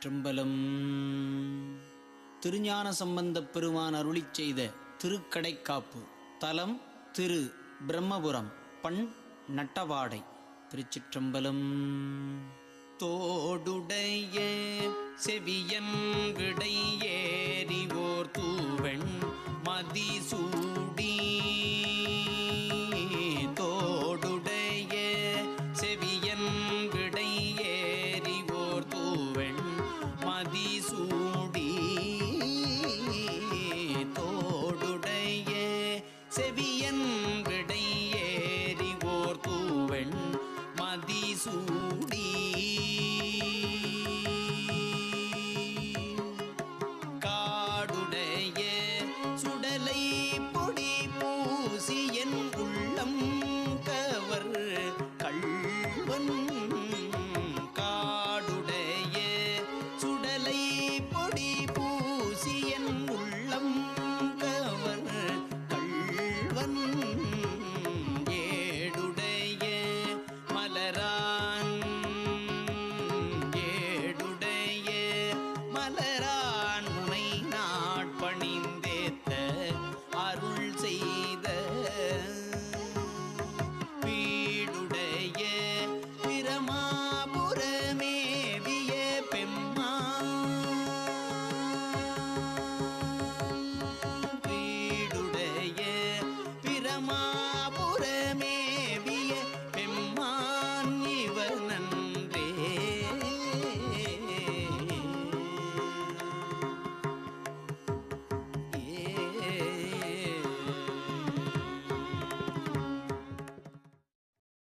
திருச்சிற்றம்பலம் திருஞான சம்பந்தப் பெருமான் அருளிச் செய்த திருக்கடைக்காப்பு. தலம் திரு பிரம்மபுரம் பண் நட்டவாடை திருச்சிற்றம்பலம். தோடுடைய செவியம் விடைய செவியன் விடை ஏறி ஓர் தூவெண் மதிசூடி. காடுடைய சுடலை பொடி பூசி என் உள்ளம் கவர் கள்வன். காடுடைய சுடலை பொடி